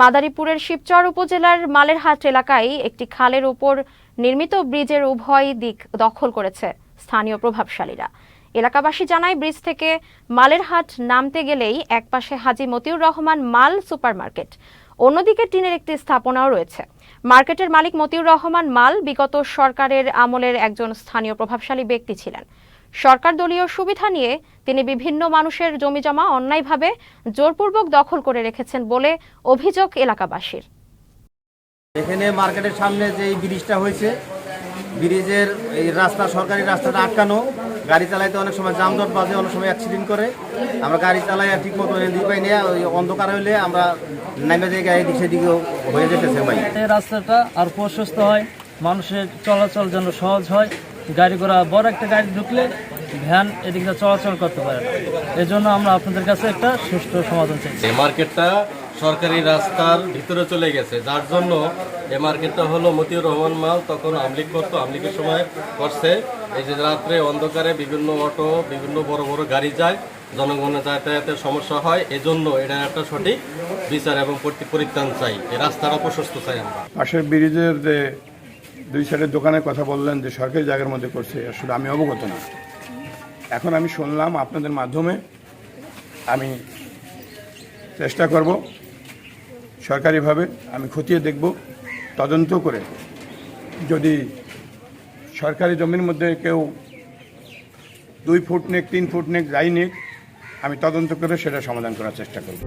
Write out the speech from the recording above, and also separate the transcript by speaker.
Speaker 1: মাদারীপুরের শিবচর উপজেলার মালেরহাট এলাকায় একটি খালের উপর নির্মিত ব্রিজের উভয় দিক দখল করেছে স্থানীয় প্রভাবশালীরা। এলাকাবাসী জানায়, ব্রিজ থেকে মালেরহাট নামতে গেলেই একপাশে হাজী মতিউর রহমান মাল সুপারমার্কেট, অন্যদিকে টিনের একটি স্থাপনাও রয়েছে। মার্কেটের মালিক মতিউর রহমান মাল বিগত সরকারের আমলের একজন স্থানীয় প্রভাবশালী ব্যক্তি ছিলেন। সরকার দলীয় সুবিধা নিয়ে তিনি বিভিন্ন মানুষের জমিজমা অন্যায়ভাবে জোরপূর্বক দখল করে রেখেছেন বলে অভিযোগ এলাকাবাসীর।
Speaker 2: এখানে মার্কেটের সামনে যে এই ব্রিজটা হয়েছে ব্রিজের এই রাস্তা সরকারি রাস্তাটা আটকানো। গাড়ি চালাইতে অনেক সময় যানজট বাজে অনেক সময় অ্যাক্সিডেন্ট করে। আমরা গাড়ি চালাই আর ঠিক মতো দিক পাই না ওই অন্ধকার হইলে আমরা নামে জায়গায় এদিক সেদিকেও হয়ে যেতেছে ভাই।
Speaker 3: এই রাস্তাটা আর প্রশস্ত হয় মানুষের চলাচল যেন সহজ হয়। গাড়ি ঘোড়া বড় একটা গাড়ি ঢুকলে ভ্যান এদিকে চলাচল করতে পারে না। এই জন্য আমরা আপনাদের কাছে একটা সুষ্ঠু সমাধান চাইছি
Speaker 4: এই মার্কেটটা সরকারি রাস্তার ভিতরে চলে গেছে। যার জন্য এই মার্কেটটা হলো মতিউর রহমান মাল তখন আমলিক করতো আমলিকের সময় করছে। এই যে রাত্রে অন্ধকারে বিভিন্ন অটো বিভিন্ন বড় বড় গাড়ি যায় জনগণের যাতায়াতের সমস্যা হয়। এজন্য এটা একটা সঠিক বিচার এবং পরিত্রাণ চাই। এই রাস্তাটা প্রশস্ত চাই আমরা।
Speaker 5: পাশের ব্রিজের যে দুই সাইডের দোকানের কথা বললেন যে সরকারি জায়গার মধ্যে করছে আসলে আমি অবগত না। এখন আমি শুনলাম আপনাদের মাধ্যমে আমি চেষ্টা করব সরকারিভাবে আমি খতিয়ে দেখব, তদন্ত করে। যদি সরকারি জমির মধ্যে কেউ দুই ফুট নেক, তিন ফুট নেক, যাই নেক, আমি তদন্ত করে সেটা সমাধান করার চেষ্টা করব।